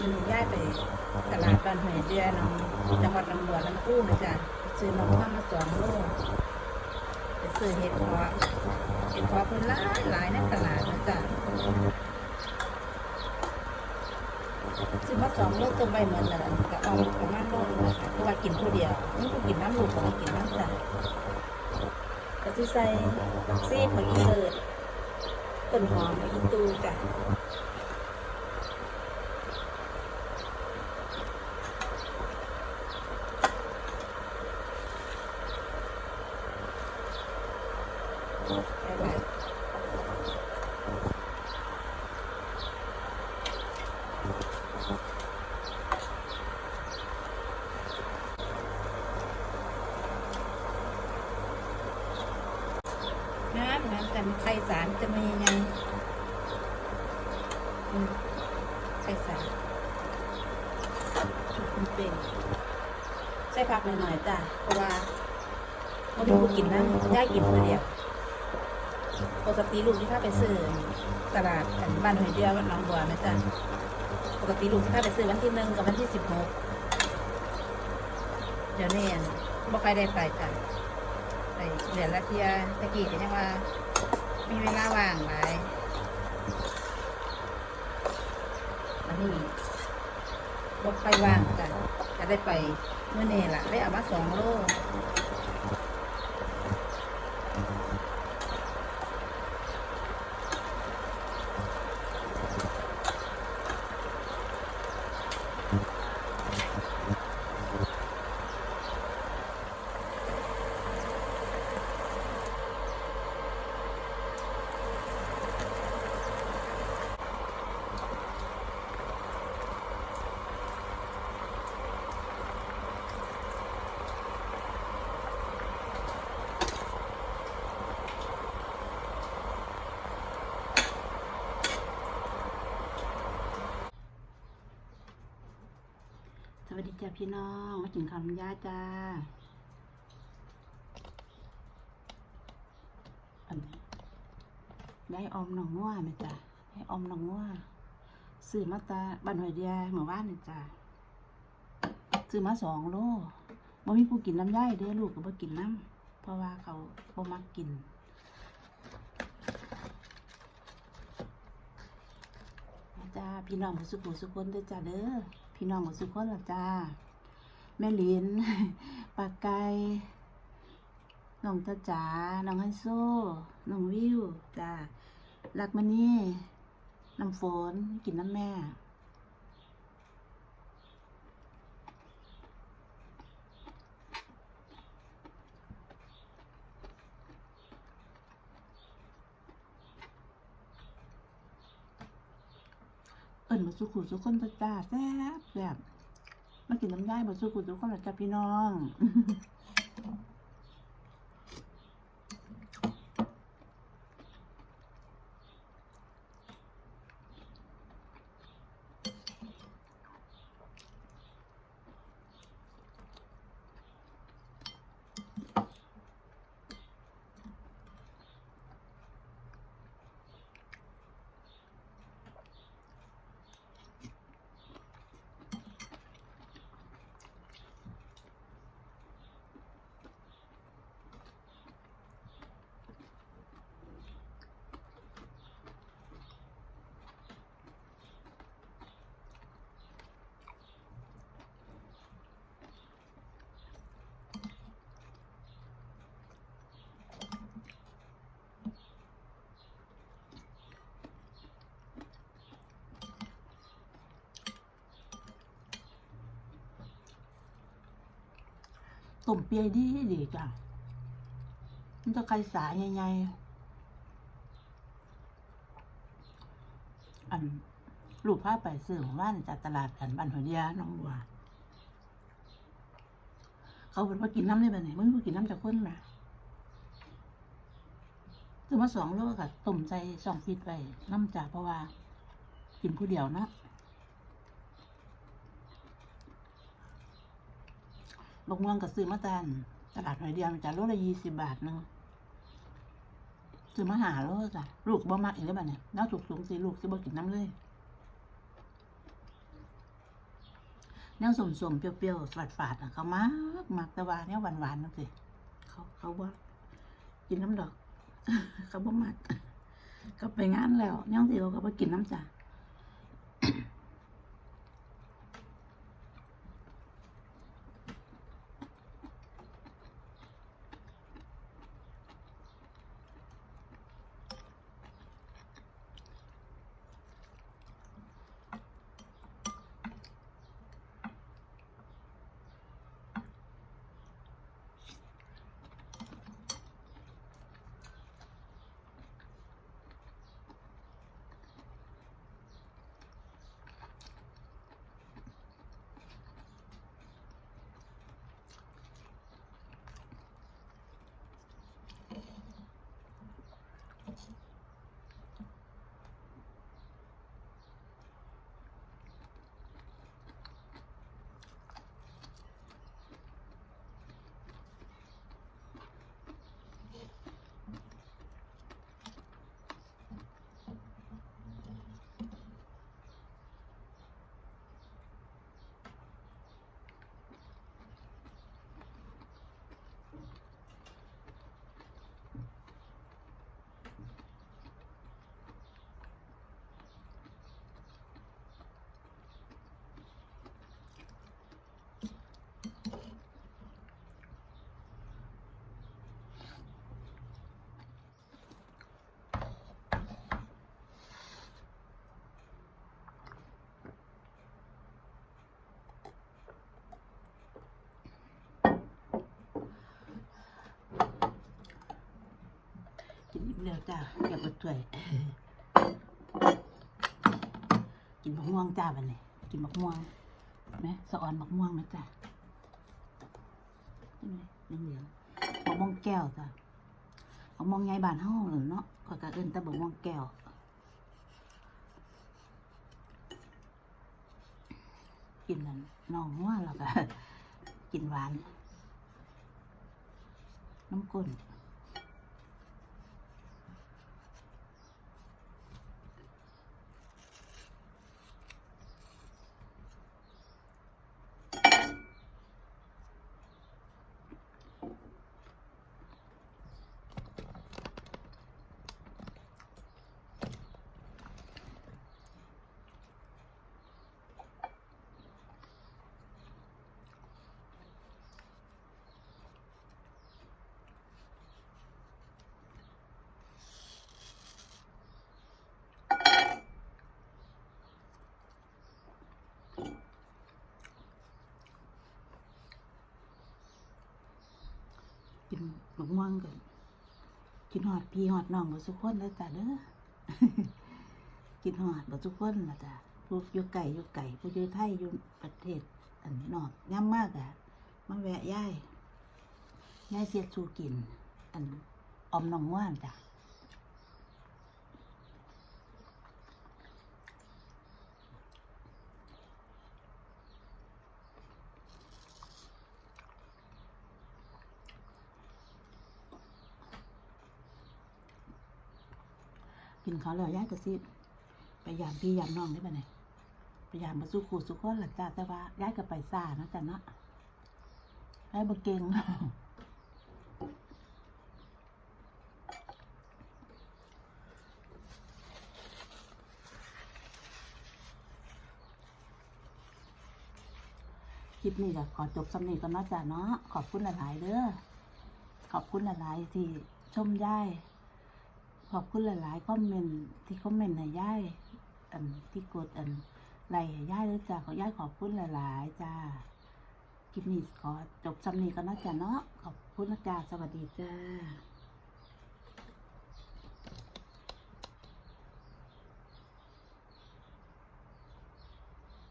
มันย้ายไปตลาดบ้านหอยเดือน้องจังหวัดลำบัวลำพูนะจ้ะซื้อน้องข้าวมาสองโลไปซื้อเห็ดเพาะเห็ดเพาะเพิ่นหลายหลายในตลาดนะจ้ะซื้อมาสองโลต้มใบเหมือนกันก็เอาประมาณโลนึงนะคะเพราะว่ากินผู้เดียวนี่ผู้กินน้ำลูกก็มากินน้ำจ้ะก็สิใส่ซีกมาอีเลิศต้นหอมมาอีตูจ้ะ น้ำน้ำแต่ไข่สารจะมียังไข่สารมันเป็นใส่ผักหน่อยๆจ้ะเพราะว่าเขาไม่พูดกินนะย่ากินคนเดียว กติลูกที่ข้าไปซื้อตลาดบ้านหอยเดียวน้องบัวนะจ๊ะปกติลูกที่ข้าไปซื้อวันที่หนึ่งกับวันที่สิบหกเดี๋ยวนี้บ่ใครได้ไปจ้ะไปเดือนละเทียตะกี้ก็ยังว่า มีเวลาว่างหลายอันนี้บ่ค่อยว่างจ้ะจะได้ไปเมื่อเนี่ล่ะได้เอามาสองโล วัสดีจ้าพี่น้องมาถึงคำย่าจ้าอันยายอมหนองงัวไหมจ้ะยายออมหนองงัวซื้อมาตาบ้านหอยเดียเมื่อวานนี่จ้ะซื้อมาสองโลบ่มีผู้กินน้ำย่ายเด้ลูกก็บ่กินน้ำเพราะว่าเขาบ่มักกินจ้าพี่น้องหมูสุขุสุขคนเด้อจ้าเด้อ พี่น้องหมูสุคนละจ้า แม่ลินปากไก่น้องตาจ๋าน้องฮันโซน้องวิวจ้ารักมันนี่น้ำฝนกินน้ำแม่ เอิญมาสุขุสุคนตัวจ้าแซ่บแซ่บมากินน้ำย่ายมาสุขุสุคนละจ้าพี่น้อง ต้มเปียดีดีจ้ะมันจะไข่สายใหญ่ๆอันลูกพาไปซื้อของบ้านจากตลาดอันบ้านหัวเดียน้องบัวเขาเป็นว่ากินน้ำได้แบบไหนมึงบ่กินน้ำจากคนนะซื้อมาสองโลกับต้มใจสองฟิตไปน้ำจากเพราะว่า กินผู้เดียวนะ บางม่วงก็ซื้อมาตานตลาดหอยเดียวมันจะโลละยี่สิบบาทนาะซื้อมาหาแล้วจ้ะลูกบ่มักอีกแล้วบัดเนี่ยน้าถูกสูงสิลูกสิบ่กินน้ำเลยแนวสมสมๆเปรี้ยวๆฝาดฝาดอะเขามากมักแต่ว่าแนวหวานหวานๆนั่นสิเขาเขาว่า กินน้ำดอก เขาบ่มักเขาไปงานแล้วย่องสิเขาก็บ่กินน้ำจ้ะ แล้วจ้าอย่าเปิดถ้วย กินมะม่วงจ้าบันนี้กินมะม่วงไหมสะออนมะม่วงไหมจ้าใช่ไหมเหลืองมะม่วงแก้วจ้ามะม่วงไงบานห้องหรือเนาะขอยกะเอินแต่มะม่วงแก้วกินนั่นน้องหัวแล้วก็กินหวาน น้ำก้น กินมะม่วงกันกินหอดพี่หอดน้องหมดทุกคนเลยจ้ะเด้อกินหอดหมดทุกคนนะจ้ะผู้อยู่ไก่อยู่ไก่ผู้อยู่ไทยอยู่ประเทศอันนอกย่ำมากอะมาแวะย่ายย่ายเสียดสูกิน อันออมน้องว่านจ้ะ กินเขาแล้วย่ายก็สิบไปยามพี่ยามน้องได้ปะเนี่ยไปยามมาสู้ขู่สู้คนหลังจ้าแต่ว่าย่ายก็ไปซ่าเนาะจ้ะเนาะย่ายบ่เก่งคลิปนี้ก็ขอจบสำเนีก่อนเนาะจ้ะเนาะขอบคุณหลาย ๆเด้อขอบคุณหลาย ๆ ที่ชมย่าย ขอบคุณหลายๆคอมเมนต์ที่คอมเมนต์ให้ย่ายอันที่กดอันไลค์ให้ย่ายด้วยจ้าขอย่ายขอบคุณหลายๆจ้าคลิปนี้ขอจบสำเนีก่อนเนาจะเนาะขอบคุณนะจ้าสวัสดีจ้า